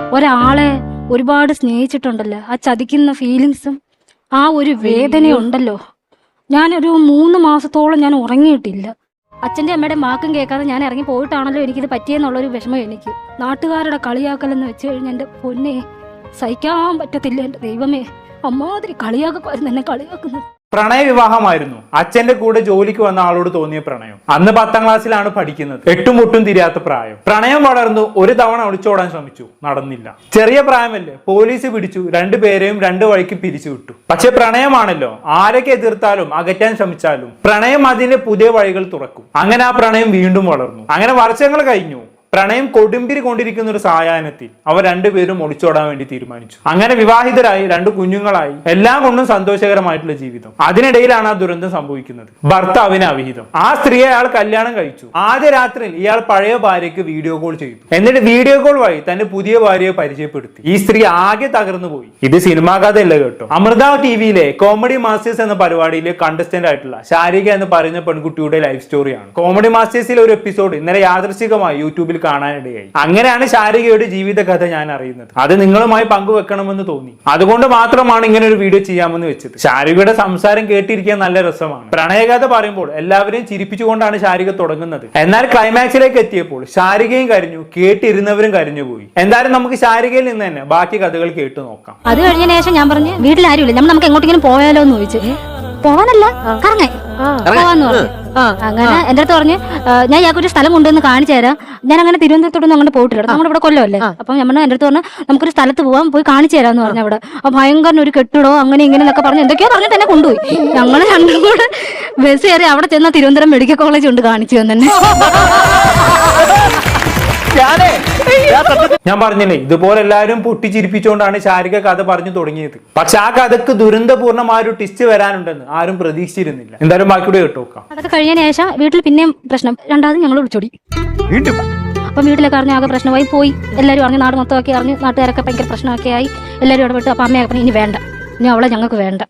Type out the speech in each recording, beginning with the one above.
ഒരാളെ ഒരുപാട് സ്നേഹിച്ചിട്ടുണ്ടല്ലോ. ആ ചതിക്കുന്ന ഫീലിങ്സും ആ ഒരു വേദനയുണ്ടല്ലോ. ഞാനൊരു മൂന്ന് മാസത്തോളം ഞാൻ ഉറങ്ങിയിട്ടില്ല. അച്ഛന്റെ അമ്മയുടെ വാക്കും കേൾക്കാതെ ഞാൻ ഇറങ്ങി പോയിട്ടാണല്ലോ എനിക്കിത് പറ്റിയെന്നുള്ളൊരു വിഷമം എനിക്ക്. നാട്ടുകാരുടെ കളിയാക്കലെന്ന് വെച്ച് കഴിഞ്ഞാൽ എന്റെ പൊന്നെ സഹിക്കാൻ പറ്റത്തില്ല എന്റെ ദൈവമേ. അമ്മാതിരി കളിയാക്കുന്നു എന്നെ കളിയാക്കുന്നത്. പ്രണയ വിവാഹമായിരുന്നു അച്ഛന്റെ കൂടെ ജോലിക്ക് വന്ന ആളോട് തോന്നിയ പ്രണയം. അന്ന് പത്താം ക്ലാസ്സിലാണ് പഠിക്കുന്നത്. എട്ടും മുട്ടും തിരിയാത്ത പ്രായം. പ്രണയം വളർന്നു ഒരു തവണ ഒളിച്ചോടാൻ ശ്രമിച്ചു. നടന്നില്ല. ചെറിയ പ്രായമല്ലേ. പോലീസ് പിടിച്ചു. രണ്ടുപേരെയും രണ്ടു വഴിക്ക് പിരിച്ചു വിട്ടു. പക്ഷെ പ്രണയമാണല്ലോ. ആരൊക്കെ എതിർത്താലും അകറ്റാൻ ശ്രമിച്ചാലും പ്രണയം അതിന്റെ പുതിയ വഴികൾ തുറക്കും. അങ്ങനെ ആ പ്രണയം വീണ്ടും വളർന്നു. അങ്ങനെ വർഷങ്ങൾ കഴിഞ്ഞു. പ്രണയം കൊടുമ്പിരി കൊണ്ടിരിക്കുന്ന ഒരു സായാഹ്നത്തിൽ അവർ രണ്ടുപേരും ഒളിച്ചോടാൻ വേണ്ടി തീരുമാനിച്ചു. അങ്ങനെ വിവാഹിതരായി രണ്ട് കുഞ്ഞുങ്ങളായി എല്ലാം കൊണ്ടും സന്തോഷകരമായിട്ടുള്ള ജീവിതം. അതിനിടയിലാണ് ആ ദുരന്തം സംഭവിക്കുന്നത്. ഭർത്താവിന് അവിഹിതം. ആ സ്ത്രീയെ അയാൾ കല്യാണം കഴിച്ചു. ആദ്യ രാത്രിയിൽ ഇയാൾ പഴയ ഭാര്യയ്ക്ക് വീഡിയോ കോൾ ചെയ്തു. എന്നിട്ട് വീഡിയോ കോൾ വഴി തന്റെ പുതിയ ഭാര്യയെ പരിചയപ്പെടുത്തി. ഈ സ്ത്രീ ആകെ തകർന്നു പോയി. ഇത് സിനിമാ കഥയല്ല കേട്ടോ. അമൃത ടി വിയിലെ കോമഡി മാസ്റ്റേഴ്സ് എന്ന പരിപാടിയിലെ കണ്ടസ്റ്റന്റ് ആയിട്ടുള്ള ശാരിക എന്ന് പറയുന്ന പെൺകുട്ടിയുടെ ലൈഫ് സ്റ്റോറിയാണ് കോമഡി മാസ്റ്റേഴ്സിലെ ഒരു എപ്പിസോഡ് ഇന്നലെ യാദൃശികമായി യൂട്യൂബിൽ കാണാനിടയായി. അങ്ങനെയാണ് ശാരികയുടെ ജീവിത കഥ ഞാൻ അറിയുന്നത്. അത് നിങ്ങളുമായി പങ്കുവെക്കണമെന്ന് തോന്നി. അതുകൊണ്ട് മാത്രമാണ് ഇങ്ങനെ ഒരു വീഡിയോ ചെയ്യാമെന്ന് വെച്ചത്. ശാരികയുടെ സംസാരം കേട്ടിരിക്കാൻ നല്ല രസമാണ്. പ്രണയകഥ പറയുമ്പോൾ എല്ലാവരെയും ചിരിപ്പിച്ചുകൊണ്ടാണ് ശാരിക തുടങ്ങുന്നത്. എന്നാൽ ക്ലൈമാക്സിലേക്ക് എത്തിയപ്പോൾ ശാരികയും കരിഞ്ഞു കേട്ടിരുന്നവരും കരഞ്ഞുപോയി. എന്തായാലും നമുക്ക് ശാരികയിൽ നിന്ന് തന്നെ ബാക്കി കഥകൾ കേട്ടു നോക്കാം. അത് കഴിഞ്ഞ ശേഷം ഞാൻ പറഞ്ഞു വീട്ടിൽ ആരുമില്ല. നമ്മൾ നമുക്ക് എങ്ങോട്ടെങ്കിലും പോയാലോ എന്ന് ചോദിച്ചു പോവാനല്ല? കറങ്ങാൻ പോവാന്ന് പറഞ്ഞു. അങ്ങനെ എന്റെ അടുത്ത് പറഞ്ഞ് "ആ, ഞാൻ ഇയാൾക്ക് ഒരു സ്ഥലം ഉണ്ടെന്ന് കാണിച്ചു തരാം. ഞാൻ അങ്ങനെ തിരുവനന്തപുരത്തോടൊന്നും അങ്ങോട്ട് പോയിട്ടില്ല. നമ്മുടെ ഇവിടെ കൊല്ലമല്ലേ? അപ്പം നമ്മൾ പറഞ്ഞു എന്റെ അടുത്ത് പറഞ്ഞു നമുക്കൊരു സ്ഥലത്ത് പോവാം പോയി കാണിച്ചു തരാന്ന് പറഞ്ഞു അവിടെ. അപ്പൊ ഭയങ്കര ഒരു കെട്ടിടോ അങ്ങനെ ഇങ്ങനെ എന്നൊക്കെ പറഞ്ഞു എന്തൊക്കെയോ പറഞ്ഞിട്ട് തന്നെ കൊണ്ടുപോയി. ഞങ്ങൾ രണ്ടും കൂടെ ബസ് കയറി അവിടെ ചെന്ന തിരുവനന്തപുരം മെഡിക്കൽ കോളേജ് ഉണ്ട് കാണിച്ചു തന്നെ. ഞാൻ പറഞ്ഞില്ലേ ഇതുപോലെ എല്ലാവരും പൊട്ടിച്ചിരിപ്പിച്ചുകൊണ്ടാണ് ശാരിക കഥ പറഞ്ഞു തുടങ്ങിയത്. പക്ഷെ ആ കഥക്ക് ദുരന്തപൂർണമായ ഒരു ടിസ്റ്റ് വരാനുണ്ടെന്ന് ആരും പ്രതീക്ഷിച്ചിരുന്നില്ല. എന്തായാലും ബാക്കിയുടെ കേട്ടോക്കാം അതൊക്കെ കഴിഞ്ഞ ശേഷം വീട്ടിൽ പിന്നെയും പ്രശ്നം രണ്ടാമത് ഞങ്ങൾ വിളിച്ചോടി. വീണ്ടും? അപ്പം വീട്ടിലൊക്കെ അറിഞ്ഞ ആകെ പ്രശ്നമായി പോയി. എല്ലാവരും അറിഞ്ഞ് നാട് മൊത്തമൊക്കെ അറിഞ്ഞ് നാട്ടുകാരൊക്കെ ഭയങ്കര പ്രശ്നമൊക്കെ ആയി. എല്ലാവരും ഇടപെട്ട്. അപ്പം അമ്മയൊക്കെ പറഞ്ഞു ഇനി വേണ്ട. ഇനി അവളെ ഞങ്ങൾക്ക് വേണ്ട.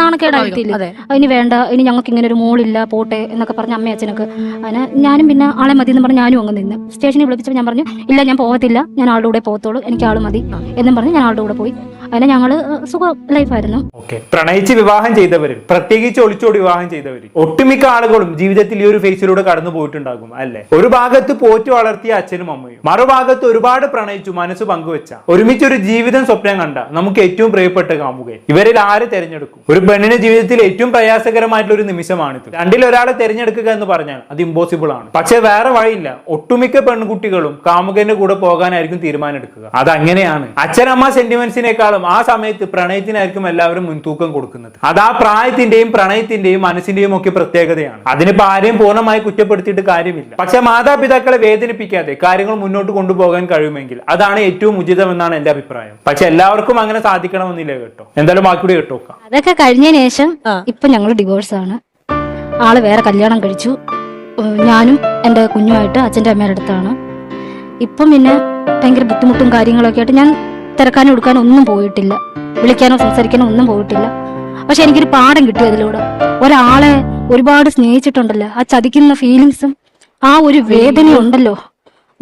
നാണക്കേടായിട്ടില്ല. ഇനി വേണ്ട. ഇനി ഞങ്ങൾക്ക് ഇങ്ങനെ ഒരു മോളില്ല പോട്ടെ എന്നൊക്കെ പറഞ്ഞ അമ്മ അച്ഛനൊക്കെ. അങ്ങനെ ഞാനും പിന്നെ ആളെ മതി എന്ന് പറഞ്ഞ് ഞാനും അങ്ങ് നിന്ന്. സ്റ്റേഷനിൽ വിളിച്ചപ്പോൾ ഞാൻ പറഞ്ഞു ഇല്ല ഞാൻ പോകത്തില്ല. ഞാൻ ആളുടെ കൂടെ പോകത്തുള്ളൂ എനിക്ക് ആൾ മതി എന്നും പറഞ്ഞ് ഞാൻ ആളുടെ കൂടെ പോയി. അങ്ങനെ ഞങ്ങൾ സുഖ ലൈഫായിരുന്നു. ഓക്കെ. പ്രണയിച്ച് വിവാഹം ചെയ്തവരിൽ പ്രത്യേകിച്ച് ഒളിച്ചോടി വിവാഹം ചെയ്തവരിൽ ഒട്ടുമിക്ക ആളുകളും ജീവിതത്തിൽ ഈ ഒരു ഫേസിലൂടെ കടന്നു പോയിട്ടുണ്ടാകും അല്ലെ? ഒരു ഭാഗത്ത് പോറ്റി വളർത്തിയ അച്ഛനും അമ്മയും മറുഭാഗത്ത് ഒരുപാട് പ്രണയിച്ചു മനസ്സ് പങ്കുവെച്ച ഒരുമിച്ച് ഒരു ജീവിതം സ്വപ്നം കണ്ട നമുക്ക് ഏറ്റവും പ്രിയപ്പെട്ട കാമുകൻ. ഇവരിൽ ആര് തെരഞ്ഞെടുക്കും? ഒരു പെണ്ണിന്റെ ജീവിതത്തിൽ ഏറ്റവും പ്രയാസകരമായിട്ടുള്ള ഒരു നിമിഷമാണിത്. രണ്ടിൽ ഒരാളെ തെരഞ്ഞെടുക്കുക എന്ന് പറഞ്ഞാൽ അത് ഇമ്പോസിബിൾ ആണ്. പക്ഷെ വേറെ വഴിയില്ല. ഒട്ടുമിക്ക പെൺകുട്ടികളും കാമുകന്റെ കൂടെ പോകാനായിരിക്കും തീരുമാനം എടുക്കുക അത് അങ്ങനെയാണ് അച്ഛനമ്മ സെന്റിമെന്റ്സിനേക്കാളും ആ സമയത്ത് പ്രണയത്തിനായിരിക്കും എല്ലാവരും മുൻതൂക്കം കൊടുക്കുന്നത്. അത് ആ പ്രായത്തിന്റെയും പ്രണയത്തിന്റെയും മനസ്സിന്റെയും ഒക്കെ പ്രത്യേകതയാണ്. അതിനിപ്പോ ആരെയും പൂർണമായി കുറ്റപ്പെടുത്തിയിട്ട് കാര്യമില്ല. പക്ഷെ മാതാപിതാക്കളെ വേദനിപ്പിക്കാതെ കാര്യങ്ങൾ മുന്നോട്ട് കൊണ്ടുപോകാൻ കഴിയുമെങ്കിൽ അതാണ് ഏറ്റവും ഉചിതമെന്നാണ് എന്റെ അഭിപ്രായം. പക്ഷെ എല്ലാവർക്കും അങ്ങനെ സാധിക്കണമെന്നില്ല കേട്ടോ. എന്തായാലും ബാക്കിയുടെ കേട്ടോക്കാം അതൊക്കെ കഴിഞ്ഞ ശേഷം. ഇപ്പൊ ഞങ്ങൾ ഡിവോഴ്സ് ആണ്. ആൾ വേറെ കല്യാണം കഴിച്ചു. ഞാനും എന്റെ കുഞ്ഞുമായിട്ട് അച്ഛന്റെ അമ്മയുടെ അടുത്താണ്. ഇപ്പം പിന്നെ ഭയങ്കര ബുദ്ധിമുട്ടും കാര്യങ്ങളൊക്കെ ആയിട്ട് ഞാൻ തിരക്കാനും എടുക്കാനും ഒന്നും പോയിട്ടില്ല. വിളിക്കാനോ സംസാരിക്കാനോ ഒന്നും പോയിട്ടില്ല. പക്ഷെ എനിക്കൊരു പാഠം കിട്ടി അതിലൂടെ. ഒരാളെ ഒരുപാട് സ്നേഹിച്ചിട്ടുണ്ടല്ലോ. ആ ചതിക്കുന്ന ഫീലിങ്സും ആ ഒരു വേദനയുണ്ടല്ലോ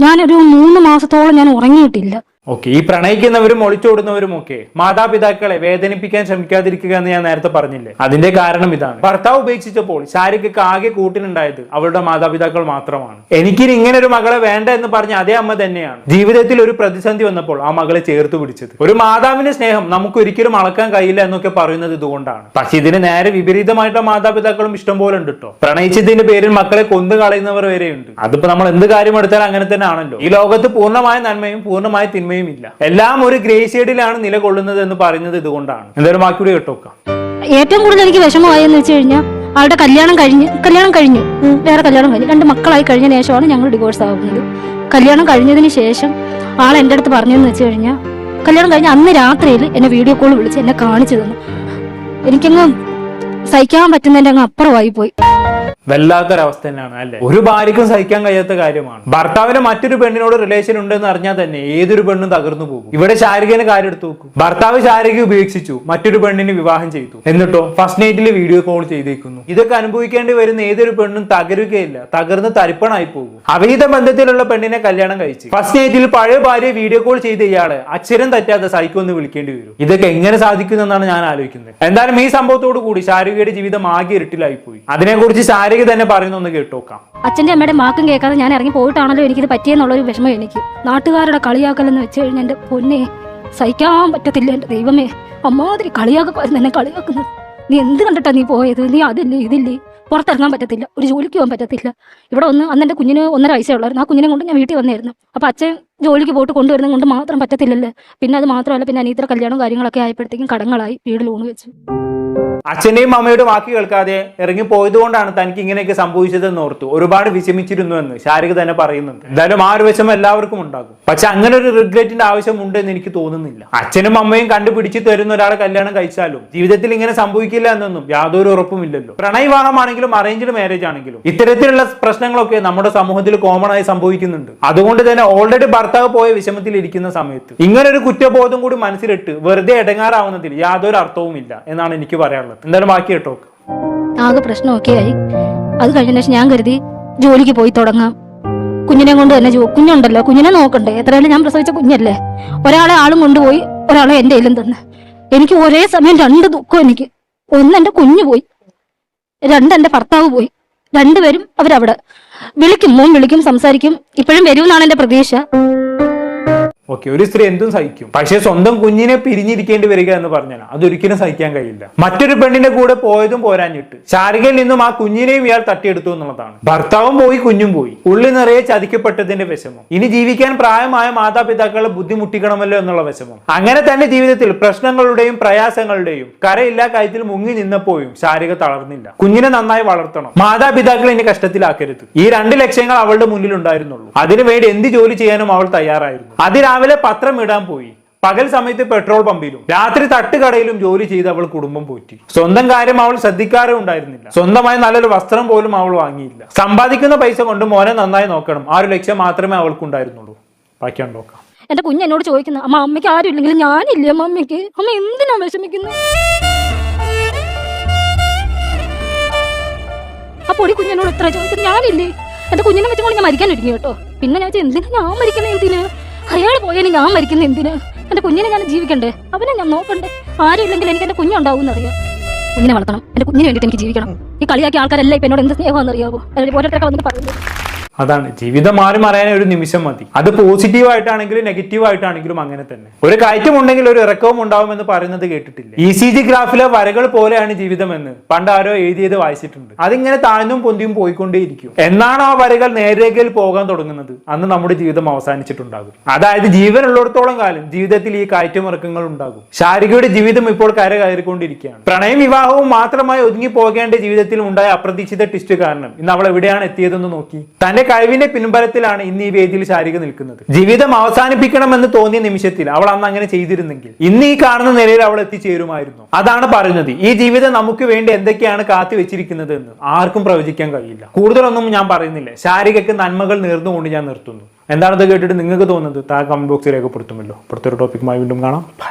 ഞാനൊരു മൂന്ന് മാസത്തോളം ഞാൻ ഉറങ്ങിയിട്ടില്ല. ഓക്കെ ഈ പ്രണയിക്കുന്നവരും ഒളിച്ചോടുന്നവരും ഒക്കെ മാതാപിതാക്കളെ വേദനിപ്പിക്കാൻ ശ്രമിക്കാതിരിക്കുക എന്ന് ഞാൻ നേരത്തെ പറഞ്ഞില്ലേ? അതിന്റെ കാരണം ഇതാണ്. ഭർത്താവ് ഉപേക്ഷിച്ചപ്പോൾ ശാരികക്ക് ആകെ കൂട്ടിനുണ്ടായത് അവളുടെ മാതാപിതാക്കൾ മാത്രമാണ്. എനിക്കിനി ഇങ്ങനെ ഒരു മകളെ വേണ്ട എന്ന് പറഞ്ഞ അതേ അമ്മ തന്നെയാണ്. ജീവിതത്തിൽ ഒരു പ്രതിസന്ധി വന്നപ്പോൾ ആ മകളെ ചേർത്ത് പിടിച്ചത്. ഒരു മാതാവിന്റെ സ്നേഹം നമുക്ക് ഒരിക്കലും അളക്കാൻ കഴിയില്ല എന്നൊക്കെ പറയുന്നത് ഇതുകൊണ്ടാണ്. പക്ഷെ ഇതിന് നേരെ വിപരീതമായിട്ടുള്ള മാതാപിതാക്കളും ഇഷ്ടം പോലെ ഉണ്ട് കേട്ടോ പ്രണയിച്ചതിന്റെ പേരിൽ മക്കളെ കൊന്നു കളയുന്നവർ വരെയുണ്ട്. അതിപ്പോ നമ്മൾ എന്ത് കാര്യം എടുത്താലും അങ്ങനെ തന്നെ ആണല്ലോ. ഈ ലോകത്ത് പൂർണമായ നന്മയും പൂർണമായ തിന്മയും ഇല്ല എല്ലാം ഒരു ഗ്രേ നിലകൊള്ളുന്നത് എന്ന് പറയുന്നത് ഇതുകൊണ്ടാണ്. എന്തായാലും ബാക്കിയൂടെ കേട്ടോക്കാം ഏറ്റവും കൂടുതൽ എനിക്ക് വിഷമമായെന്ന് വെച്ച് കഴിഞ്ഞാൽ ആളുടെ കല്യാണം കഴിഞ്ഞ് കല്യാണം കഴിഞ്ഞു വേറെ കല്യാണം കഴിഞ്ഞു രണ്ട് മക്കളായി കഴിഞ്ഞ ശേഷമാണ് ഞങ്ങൾ ഡിവോഴ്സ് ആവുന്നത്. കല്യാണം കഴിഞ്ഞതിന് ശേഷം ആൾ എന്റെ അടുത്ത് പറഞ്ഞതെന്ന് വെച്ച് കഴിഞ്ഞാൽ കല്യാണം കഴിഞ്ഞ അന്ന് രാത്രിയിൽ എന്നെ വീഡിയോ കോൾ വിളിച്ച് എന്നെ കാണിച്ചു തന്നു. എനിക്കങ്ങ് സഹിക്കാൻ പറ്റുന്നതിന്റെ അങ്ങ് അപ്പുറമായി പോയി. വല്ലാത്തൊരവസ്ഥ തന്നെയാണ് അല്ലെ? ഒരു ഭാര്യക്കും സഹിക്കാൻ കഴിയാത്ത കാര്യമാണ്. ഭർത്താവിന് മറ്റൊരു പെണ്ണിനോട് റിലേഷൻ ഉണ്ടെന്ന് അറിഞ്ഞാൽ തന്നെ ഏതൊരു പെണ്ണും തകർന്നു പോകും. ഇവിടെ ശാരികനെ കാര്യം എടുത്തു നോക്കും. ഭർത്താവ് ശാരിക ഉപേക്ഷിച്ചു മറ്റൊരു പെണ്ണിന് വിവാഹം ചെയ്തു. എന്നിട്ടോ? ഫസ്റ്റ് നൈറ്റിൽ വീഡിയോ കോൾ ചെയ്തേക്കുന്നു. ഇതൊക്കെ അനുഭവിക്കേണ്ടി വരുന്ന ഏതൊരു പെണ്ണും തകരുകയില്ല. തകർന്ന് തരിപ്പണായി പോകും. അവിഹിത ബന്ധത്തിലുള്ള പെണ്ണിനെ കല്യാണം കഴിച്ചു. ഫസ്റ്റ് നൈറ്റിൽ പഴയ ഭാര്യ വീഡിയോ കോൾ ചെയ്ത ഇയാൾ അക്ഷരം തെറ്റാതെ സൈക്കോ എന്ന് വിളിക്കേണ്ടി വരും. ഇതൊക്കെ എങ്ങനെ സാധിക്കുമെന്നാണ് ഞാൻ ആലോചിക്കുന്നത്. എന്തായാലും ഈ സംഭവത്തോടു കൂടി ശാരികയുടെ ജീവിതം ആകെ ഇരുട്ടിലായി പോയി അതിനെക്കുറിച്ച് ശാരിക തന്നെ പറയുന്നൊന്ന് കേട്ടോക്കാം. അച്ഛന്റെ അമ്മയുടെ മാക്കും കേൾക്കാതെ ഞാൻ ഇറങ്ങി പോയിട്ടാണല്ലോ എനിക്കിത് പറ്റിയെന്നുള്ളൊരു വിഷമം എനിക്ക്. നാട്ടുകാരുടെ കളിയാക്കലെന്ന് വെച്ച് കഴിഞ്ഞാൽ എന്റെ പൊന്നെ സഹിക്കാൻ പറ്റത്തില്ല എന്റെ ദൈവമേ. അമ്മാതിരി കളിയാക്കുന്ന എന്നെ കളിയാക്കുന്നത്. നീ എന്ത് കണ്ടിട്ടാ നീ പോയത്? നീ അതില്ലേ ഇതില്ലേ? പുറത്തിറങ്ങാൻ പറ്റത്തില്ല ഒരു ജോലിക്ക് പോകാൻ പറ്റത്തില്ല. ഇവിടെ ഒന്ന് അന്ന് എന്റെ കുഞ്ഞിന് ഒന്നര വയസ്സേ ഉള്ളായിരുന്നു. ആ കുഞ്ഞിനെ കൊണ്ട് ഞാൻ വീട്ടിൽ വന്നായിരുന്നു. അപ്പോൾ അച്ഛൻ ജോലിക്ക് പോയിട്ട് കൊണ്ടുവരുന്നത് കൊണ്ട് മാത്രം പറ്റത്തില്ലല്ലോ. പിന്നെ അത് മാത്രമല്ല പിന്നെ അനീത്ര കല്യാണവും കാര്യങ്ങളൊക്കെ ആയപ്പോഴത്തേക്കും കടങ്ങളായി വീട് ലോൺ വെച്ചു. അച്ഛന്റെയും അമ്മയുടെ വാക്ക് കേൾക്കാതെ ഇറങ്ങി പോയതുകൊണ്ടാണ് തനിക്ക് ഇങ്ങനെയൊക്കെ സംഭവിച്ചതെന്ന് ഓർത്തു ഒരുപാട് വിഷമിച്ചിരുന്നു എന്ന് ശാരിക തന്നെ പറയുന്നുണ്ട്. എന്തായാലും ആ ഒരു വിഷമം എല്ലാവർക്കും ഉണ്ടാകും. പക്ഷെ അങ്ങനെ ഒരു റിഗ്രറ്റിന്റെ ആവശ്യമുണ്ട് എന്ന് എനിക്ക് തോന്നുന്നില്ല. അച്ഛനും അമ്മയും കണ്ടുപിടിച്ച് തരുന്ന ഒരാളെ കല്യാണം കഴിച്ചാലും ജീവിതത്തിൽ ഇങ്ങനെ സംഭവിക്കില്ല എന്നൊന്നും യാതൊരു ഉറപ്പുമില്ലല്ലോ. പ്രണയവിവാഹമാണെങ്കിലും അറേഞ്ച്ഡ് മാരേജ് ആണെങ്കിലും ഇത്തരത്തിലുള്ള പ്രശ്നങ്ങളൊക്കെ നമ്മുടെ സമൂഹത്തിൽ കോമൺ ആയി സംഭവിക്കുന്നുണ്ട്. അതുകൊണ്ട് തന്നെ ഓൾറെഡി ഭർത്താവ് പോയ വിഷമത്തിൽ ഇരിക്കുന്ന സമയത്ത് ഇങ്ങനെ ഒരു കുറ്റബോധം കൂടി മനസ്സിലിട്ട് വെറുതെ ഇടങ്ങാറാവുന്നതിൽ യാതൊരു അർത്ഥവുമില്ല എന്നാണ് എനിക്ക് പറയാനുള്ളത്. എന്തായാലും ബാക്കി കേട്ടോ? ആകെ പ്രശ്നമൊക്കെ ആയി അത് കഴിഞ്ഞ ശേഷം ഞാൻ കരുതി ജോലിക്ക് പോയി തുടങ്ങാം. കുഞ്ഞിനെ കൊണ്ട് തന്നെ കുഞ്ഞുണ്ടല്ലോ കുഞ്ഞിനെ നോക്കണ്ടേ? എത്രയാലും ഞാൻ പ്രസവിച്ച കുഞ്ഞല്ലേ? ഒരാളെ ആളും കൊണ്ടുപോയി ഒരാളെ എന്റെ കയ്യിലും തന്നെ. എനിക്ക് ഒരേ സമയം രണ്ട് ദുഃഖം എനിക്ക്. ഒന്ന് എന്റെ കുഞ്ഞു പോയി രണ്ട് എന്റെ ഭർത്താവ് പോയി. രണ്ടുപേരും അവരവിടെ. വിളിക്കും മോൻ വിളിക്കും സംസാരിക്കും. ഇപ്പോഴും വരുമെന്നാണ് എന്റെ പ്രതീക്ഷ. ഓക്കെ ഒരു സ്ത്രീ എന്തും സഹിക്കും. പക്ഷേ സ്വന്തം കുഞ്ഞിനെ പിരിഞ്ഞിരിക്കേണ്ടി വരിക എന്ന് പറഞ്ഞാൽ അതൊരിക്കലും സഹിക്കാൻ കഴിയില്ല. മറ്റൊരു പെണ്ണിന്റെ കൂടെ പോയതും പോരാഞ്ഞിട്ട് ശാരികയിൽ നിന്നും ആ കുഞ്ഞിനെയും ഇയാൾ തട്ടിയെടുത്തു എന്നുള്ളതാണ്. ഭർത്താവും പോയി കുഞ്ഞും പോയി. ഉള്ളിൽ നിറയെ ചതിക്കപ്പെട്ടതിന്റെ വിഷമം. ഇനി ജീവിക്കാൻ പ്രായമായ മാതാപിതാക്കളെ ബുദ്ധിമുട്ടിക്കണമല്ലോ എന്നുള്ള വിഷമം. അങ്ങനെ തന്നെ ജീവിതത്തിൽ പ്രശ്നങ്ങളുടെയും പ്രയാസങ്ങളുടെയും കരയില്ലാ കാര്യത്തിൽ മുങ്ങി നിന്നപ്പോഴും ശാരിക തളർന്നില്ല. കുഞ്ഞിനെ നന്നായി വളർത്തണം. മാതാപിതാക്കൾ ഇനി കഷ്ടത്തിലാക്കരുത്. ഈ രണ്ട് ലക്ഷ്യങ്ങൾ അവളുടെ മുന്നിൽ ഉണ്ടായിരുന്നുള്ളൂ അതിനുവേണ്ടി എന്ത് ജോലി ചെയ്യാനും അവൾ തയ്യാറായിരുന്നു. അതിരാവിലെ പത്രം ഇടാൻ പോയി. പകൽ സമയത്ത് പെട്രോൾ പമ്പിലും രാത്രി തട്ടുകടയിലും ജോലി ചെയ്ത് അവൾ കുടുംബം പോറ്റി. സ്വന്തം കാര്യം അവൾ ശ്രദ്ധിക്കാറേ ഉണ്ടായിരുന്നില്ല. സ്വന്തമായി നല്ലൊരു വസ്ത്രം പോലും അവൾ വാങ്ങിയില്ല. സമ്പാദിക്കുന്ന പൈസ കൊണ്ട് മോനെ നന്നായി നോക്കണം. ആ ഒരു ലക്ഷ്യം മാത്രമേ അവൾക്കുണ്ടായിരുന്നുള്ളൂ. ബാക്കിയാണ് നോക്കാം. എന്റെ കുഞ്ഞ് എന്നോട് ചോദിക്കുന്നു അമ്മ അമ്മയ്ക്ക് ആരും ഇല്ലെങ്കിലും ഞാനില്ലേ അമ്മ അമ്മയ്ക്ക് അമ്മ എന്തിനാ വിഷമിക്കുന്നു? ആ ഒരു കുഞ്ഞിനോട് ഇത്ര ചോദിക്കുന്നു ഞാനില്ലേ? എന്റെ കുഞ്ഞിനെ വെച്ചുകൊണ്ട് ഞാൻ മരിക്കാൻ ഒരുങ്ങി കേട്ടോ പിന്നെ ഞാൻ എന്തിനാ ഞാൻ മരിക്കണേ എന്തിന്? അയാൾ പോയാലും ഞാൻ മരിക്കുന്ന എന്തിനാ? എന്റെ കുഞ്ഞിനെ ഞാൻ ജീവിക്കണ്ടേ? അവനെ ഞാൻ നോക്കണ്ടേ? ആരും ഇല്ലെങ്കിൽ എനിക്ക് എന്റെ കുഞ്ഞുണ്ടാവും അറിയാം. കുഞ്ഞിനെ വളർത്തണം. എന്റെ കുഞ്ഞിന് വേണ്ടിയിട്ട് എനിക്ക് ജീവിക്കണം. ഈ കളിയാക്കിയ ആൾക്കാരെല്ലാം ഇപ്പൊ എന്നോട് എന്ത് സ്നേഹമാണെന്ന് അറിയാമോ ഓരോരുത്തരൊക്കെ വന്നിട്ട് പറയുന്നത് അതാണ്. ജീവിതം മാറി മറയാൻ ഒരു നിമിഷം മതി. അത് പോസിറ്റീവ് ആയിട്ടാണെങ്കിലും നെഗറ്റീവ് ആയിട്ടാണെങ്കിലും അങ്ങനെ തന്നെ. ഒരു കയറ്റം ഉണ്ടെങ്കിൽ ഒരു ഇറക്കവും ഉണ്ടാവും എന്ന് പറയുന്നത് കേട്ടിട്ടില്ല? ഇ സി ജി ഗ്രാഫിലെ വരകൾ പോലെയാണ് ജീവിതം എന്ന് പണ്ട് ആരോ എഴുതിയത് വായിച്ചിട്ടുണ്ട്. അതിങ്ങനെ താഴ്ന്നും പൊന്തിയും പോയിക്കൊണ്ടേയിരിക്കും. എന്നാണ് ആ വരകൾ നേരേഖയിൽ പോകാൻ തുടങ്ങുന്നത്? അന്ന് നമ്മുടെ ജീവിതം അവസാനിച്ചിട്ടുണ്ടാകും. അതായത് ജീവനുള്ളിടത്തോളം കാലം ജീവിതത്തിൽ ഈ കയറ്റം ഇറക്കങ്ങൾ ഉണ്ടാകും. ശാരികയുടെ ജീവിതം ഇപ്പോൾ കര കയറിക്കൊണ്ടിരിക്കുകയാണ്. പ്രണയം വിവാഹവും മാത്രമായി ഒതുങ്ങി പോകേണ്ട ജീവിതത്തിൽ ഉണ്ടായ അപ്രതീക്ഷിത ട്വിസ്റ്റ് കാരണം ഇന്ന് അവൾ എവിടെയാണ് എത്തിയതെന്ന് നോക്കി. തന്റെ കഴിവിന്റെ പിൻബലത്തിലാണ് ഇന്ന് ഈ വേദിയിൽ ശാരിക നിൽക്കുന്നത്. ജീവിതം അവസാനിപ്പിക്കണമെന്ന് തോന്നിയ നിമിഷത്തിൽ അവൾ അന്ന് അങ്ങനെ ചെയ്തിരുന്നെങ്കിൽ ഇന്ന് ഈ കാണുന്ന നിലയിൽ അവൾ എത്തിച്ചേരുമായിരുന്നു. അതാണ് പറയുന്നത് ഈ ജീവിതം നമുക്ക് വേണ്ടി എന്തൊക്കെയാണ് കാത്തി വെച്ചിരിക്കുന്നത് എന്ന് ആർക്കും പ്രവചിക്കാൻ കഴിയില്ല. കൂടുതലൊന്നും ഞാൻ പറയുന്നില്ല. ശാരികക്ക് നന്മകൾ നേർന്നുകൊണ്ട് ഞാൻ നിർത്തുന്നു. എന്താണത് കേട്ടിട്ട് നിങ്ങൾക്ക് തോന്നുന്നത്? താ കമന്റ് ബോക്സിൽ രേഖപ്പെടുത്തുമല്ലോ. അടുത്തൊരു ടോപ്പിക്കുമായി വീണ്ടും കാണാം.